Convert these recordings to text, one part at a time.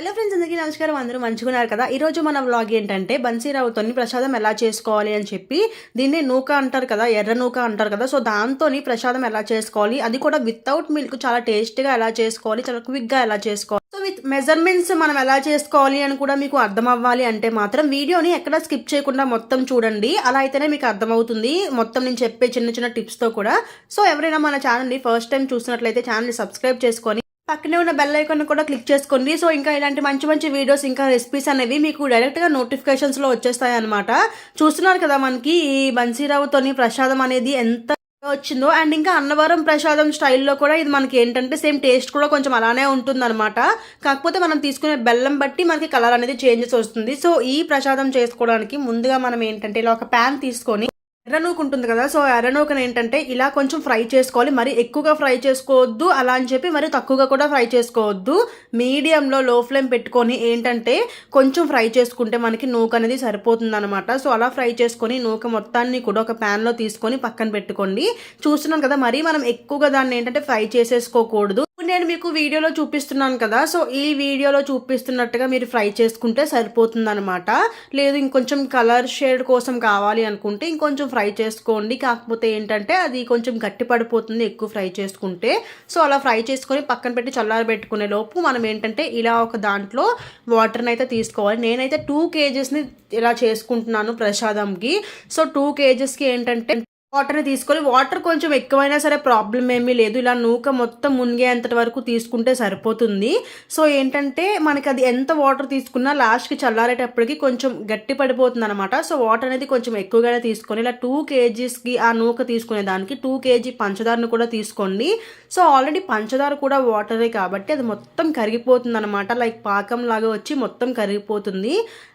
Hello friends అందరికీ నమస్కారం. అందరూ మంచుకున్నారు కదా? ఈరోజు మన వ్లాగ్ ఏంటంటే బన్సీరావుతోని ప్రసాదం ఎలా చేసుకోవాలి అని చెప్పి దీన్ని నూక అంటారు కదా ఎర్ర నూక అంటారు కదా. సో దాంతో ప్రసాదం ఎలా చేసుకోవాలి? అది కూడా వితౌట్ మిల్క్ చాలా టేస్ట్గా ఎలా చేసుకోవాలి? చాలా క్విక్గా ఎలా చేసుకోవాలి? సో విత్ మెజర్మెంట్స్ మనం ఎలా చేసుకోవాలి అని కూడా మీకు అర్థం అవ్వాలి అంటే మాత్రం వీడియోని ఎక్కడ స్కిప్ చేయకుండా మొత్తం చూడండి. అలా అయితేనే మీకు అర్థమవుతుంది. మొత్తం నేను చెప్పే చిన్న చిన్న టిప్స్తో కూడా. సో ఎవరైనా మన ఛానల్ని ఫస్ట్ టైం చూసినట్లయితే ఛానల్ని సబ్స్క్రైబ్ చేసుకొని పక్కనే ఉన్న బెల్ ఐకాన్ కూడా క్లిక్ చేసుకోండి. సో ఇంకా ఇలాంటి మంచి మంచి వీడియోస్ ఇంకా రెసిపీస్ అనేవి మీకు డైరెక్ట్గా నోటిఫికేషన్స్లో వచ్చేస్తాయి అనమాట చూస్తున్నారు కదా మనకి ఈ బన్సీరావుతోని ప్రసాదం అనేది ఎంత వచ్చిందో. అండ్ ఇంకా అన్నవరం ప్రసాదం స్టైల్లో కూడా ఇది మనకి ఏంటంటే సేమ్ టేస్ట్ కూడా కొంచెం అలానే ఉంటుంది అనమాట కాకపోతే మనం తీసుకునే బెల్లం బట్టి మనకి కలర్ అనేది చేంజెస్ వస్తుంది. సో ఈ ప్రసాదం చేసుకోవడానికి ముందుగా మనం ఏంటంటే ఇలా ఒక ప్యాన్ తీసుకొని ఎర్రనూకు ఉంటుంది కదా. సో ఎర్రనూకను ఏంటంటే ఇలా కొంచెం ఫ్రై చేసుకోవాలి. మరి ఎక్కువగా ఫ్రై చేసుకోవద్దు అలా అని చెప్పి మరి తక్కువగా కూడా ఫ్రై చేసుకోవద్దు. మీడియంలో లో ఫ్లేమ్ పెట్టుకొని ఏంటంటే కొంచెం ఫ్రై చేసుకుంటే మనకి నూక అనేది సరిపోతుంది అనమాట సో అలా ఫ్రై చేసుకొని నూక మొత్తాన్ని కూడా ఒక ప్యాన్లో తీసుకొని పక్కన పెట్టుకోండి. చూస్తున్నాం కదా మరి మనం ఎక్కువగా దాన్ని ఏంటంటే ఫ్రై చేసేసుకోకూడదు. నేను మీకు వీడియోలో చూపిస్తున్నాను కదా సో ఈ వీడియోలో చూపిస్తున్నట్టుగా మీరు ఫ్రై చేసుకుంటే సరిపోతుందనమాట లేదు ఇంకొంచెం కలర్ షేడ్ కోసం కావాలి అనుకుంటే ఇంకొంచెం ఫ్రై చేసుకోండి. కాకపోతే ఏంటంటే అది కొంచెం గట్టి పడిపోతుంది ఎక్కువ ఫ్రై చేసుకుంటే. సో అలా ఫ్రై చేసుకొని పక్కన పెట్టి చల్లారబెట్టుకునే లోపు మనం ఏంటంటే ఇలా ఒక దాంట్లో వాటర్ని అయితే తీసుకోవాలి. నేనైతే టూ కేజెస్ని ఇలా చేసుకుంటున్నాను ప్రసాదంకి. సో టూ కేజెస్కి ఏంటంటే వాటర్ని తీసుకొని వాటర్ కొంచెం ఎక్కువైనా సరే ప్రాబ్లం ఏమీ లేదు. ఇలా నూక మొత్తం మునిగేంతటి వరకు తీసుకుంటే సరిపోతుంది. సో ఏంటంటే మనకి అది ఎంత వాటర్ తీసుకున్నా లాస్ట్కి చల్లారేటప్పటికి కొంచెం గట్టి పడిపోతుంది అనమాట సో వాటర్ అనేది కొంచెం ఎక్కువగానే తీసుకొని ఇలా టూ కేజీస్కి ఆ నూక తీసుకునే దానికి టూ కేజీ పంచదారను కూడా తీసుకోండి. సో ఆల్రెడీ పంచదార కూడా వాటరే కాబట్టి అది మొత్తం కరిగిపోతుంది అనమాట లైక్ పాకం లాగా వచ్చి మొత్తం కరిగిపోతుంది.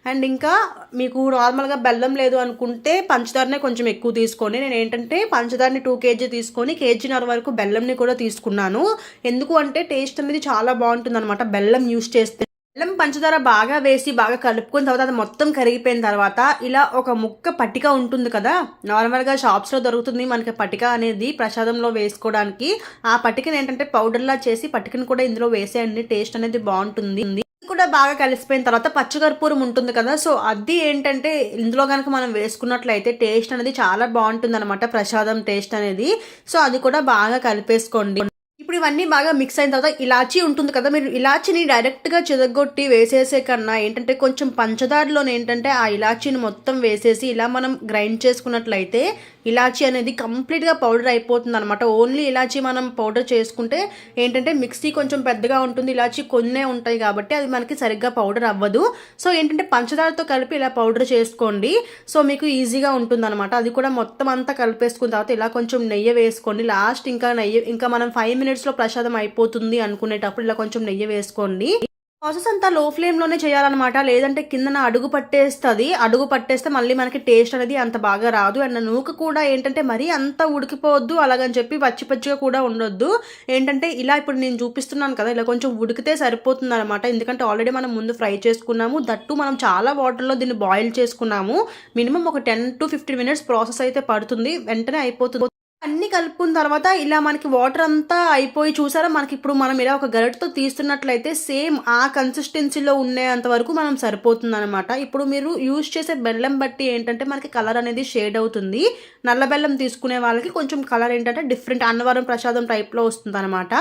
అండ్ ఇంకా మీకు నార్మల్గా బెల్లం లేదు అనుకుంటే పంచదారనే కొంచెం ఎక్కువ తీసుకోండి. నేను ఏంటంటే పంచదారని టూ కేజీ తీసుకొని కేజీన్నర వరకు బెల్లంని కూడా తీసుకున్నాను. ఎందుకు అంటే టేస్ట్ అనేది చాలా బాగుంటుంది అనమాట బెల్లం యూస్ చేస్తే. బెల్లం పంచదార బాగా వేసి బాగా కలుపుకున్న తర్వాత అది మొత్తం కరిగిపోయిన తర్వాత ఇలా ఒక ముక్క పట్టిక ఉంటుంది కదా నార్మల్గా షాప్స్లో దొరుకుతుంది మనకి పట్టిక అనేది ప్రసాదంలో వేసుకోవడానికి. ఆ పట్టికని ఏంటంటే పౌడర్లా చేసి పట్టికను కూడా ఇందులో వేసేయండి టేస్ట్ అనేది బాగుంటుంది. కూడా బాగా కలిసిపోయిన తర్వాత పచ్చకర్పూరం ఉంటుంది కదా. సో అది ఏంటంటే ఇందులో కనుక మనం వేసుకున్నట్లయితే టేస్ట్ అనేది చాలా బాగుంటుంది అనమాట ప్రసాదం టేస్ట్ అనేది. సో అది కూడా బాగా కలిపేసుకోండి. ఇప్పుడు ఇవన్నీ బాగా మిక్స్ అయిన తర్వాత ఇలాచీ ఉంటుంది కదా. మీరు ఇలాచీని డైరెక్ట్గా చెదగొట్టి వేసేసే కన్నా ఏంటంటే కొంచెం పంచదారలోనే ఏంటంటే ఆ ఇలాచీని మొత్తం వేసేసి ఇలా మనం గ్రైండ్ చేసుకున్నట్లయితే ఇలాచీ అనేది కంప్లీట్గా పౌడర్ అయిపోతుంది అనమాట ఓన్లీ ఇలాచీ మనం పౌడర్ చేసుకుంటే ఏంటంటే మిక్సీ కొంచెం పెద్దగా ఉంటుంది ఇలాచీ కొన్నే ఉంటాయి కాబట్టి అది మనకి సరిగ్గా పౌడర్ అవ్వదు. సో ఏంటంటే పంచదారతో కలిపి ఇలా పౌడర్ చేసుకోండి. సో మీకు ఈజీగా ఉంటుంది అనమాట అది కూడా మొత్తం అంతా కలిపేసుకున్న తర్వాత ఇలా కొంచెం నెయ్యి వేసుకోండి. లాస్ట్ ఇంకా నెయ్యి ఇంకా మనం ఫైవ్ మినిట్స్లో ప్రసాదం అయిపోతుంది అనుకునేటప్పుడు ఇలా కొంచెం నెయ్యి వేసుకోండి. ప్రాసెస్ అంతా లో ఫ్లేమ్లోనే చేయాలన్నమాట. లేదంటే కిందన అడుగు పట్టేస్తుంది. అడుగు పట్టేస్తే మళ్ళీ మనకి టేస్ట్ అనేది అంత బాగా రాదు. అండ్ నూక కూడా ఏంటంటే మరీ అంత ఉడికిపోవద్దు అలాగని చెప్పి పచ్చి పచ్చిగా కూడా ఉండొద్దు. ఏంటంటే ఇలా ఇప్పుడు నేను చూపిస్తున్నాను కదా ఇలా కొంచెం ఉడికితే సరిపోతుంది అనమాట ఎందుకంటే ఆల్రెడీ మనం ముందు ఫ్రై చేసుకున్నాము. దట్టు మనం చాలా వాటర్లో దీన్ని బాయిల్ చేసుకున్నాము. మినిమం ఒక ten to fifteen minutes process అయితే పడుతుంది. వెంటనే అయిపోతుంది. అన్ని కలుపుకున్న తర్వాత ఇలా మనకి వాటర్ అంతా అయిపోయి చూసారా? మనకి ఇప్పుడు మనం ఇలా ఒక గరిటతో తీస్తున్నట్లయితే సేమ్ ఆ కన్సిస్టెన్సీలో ఉండేంత వరకు మనం సరిపోతుంది అనమాట ఇప్పుడు మీరు యూజ్ చేసే బెల్లం బట్టి ఏంటంటే మనకి కలర్ అనేది షేడ్ అవుతుంది. నల్ల బెల్లం తీసుకునే వాళ్ళకి కొంచెం కలర్ ఏంటంటే డిఫరెంట్ అన్నవరం ప్రసాదం టైప్లో వస్తుంది అనమాట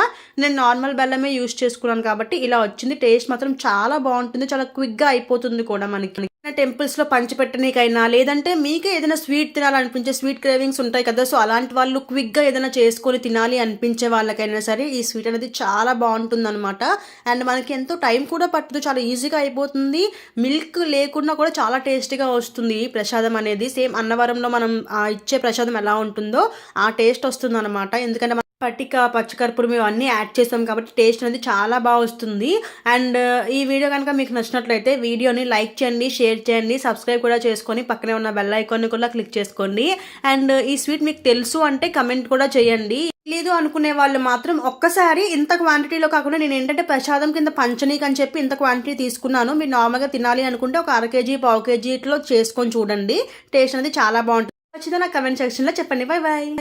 నేను నార్మల్ బెల్లమే యూజ్ చేసుకున్నాను కాబట్టి ఇలా వచ్చింది. టేస్ట్ మాత్రం చాలా బాగుంటుంది. చాలా క్విక్గా అయిపోతుంది కూడా మనకి. టెంపుల్స్లో పంచిపెట్టనీకైనా లేదంటే మీకే ఏదైనా స్వీట్ తినాలనిపించే స్వీట్ క్రేవింగ్స్ ఉంటాయి కదా సో అలాంటి వాళ్ళు క్విక్గా ఏదైనా చేసుకొని తినాలి అనిపించే వాళ్ళకైనా సరే ఈ స్వీట్ అనేది చాలా బాగుంటుంది అనమాట అండ్ మనకి ఎంతో టైం కూడా పట్టదు చాలా ఈజీగా అయిపోతుంది. మిల్క్ లేకుండా కూడా చాలా టేస్టీగా వస్తుంది ఈ ప్రసాదం అనేది. సేమ్ అన్నవరంలో మనం ఇచ్చే ప్రసాదం ఎలా ఉంటుందో ఆ టేస్ట్ వస్తుంది అనమాట ఎందుకంటే పట్టిక పచ్చకర్పూరం ఇవన్నీ యాడ్ చేసాం కాబట్టి టేస్ట్ అనేది చాలా బాగా వస్తుంది. అండ్ ఈ వీడియో కనుక మీకు నచ్చినట్లయితే వీడియోని లైక్ చేయండి షేర్ చేయండి సబ్స్క్రైబ్ కూడా చేసుకొని పక్కనే ఉన్న బెల్ ఐకాన్ని కూడా క్లిక్ చేసుకోండి. అండ్ ఈ స్వీట్ మీకు తెలుసు అంటే కమెంట్ కూడా చేయండి. లేదు అనుకునే వాళ్ళు మాత్రం ఒక్కసారి ఇంత క్వాంటిటీలో కాకుండా నేను ఏంటంటే ప్రసాదం కింద పంచనీకి అని చెప్పి ఇంత క్వాంటిటీ తీసుకున్నాను. మీరు నార్మల్గా తినాలి అనుకుంటే ఒక అర కేజీ పావు కేజీలో చేసుకొని చూడండి. టేస్ట్ అనేది చాలా బాగుంటుంది. ఖచ్చితంగా కమెంట్ సెక్షన్లో చెప్పండి. Bye bye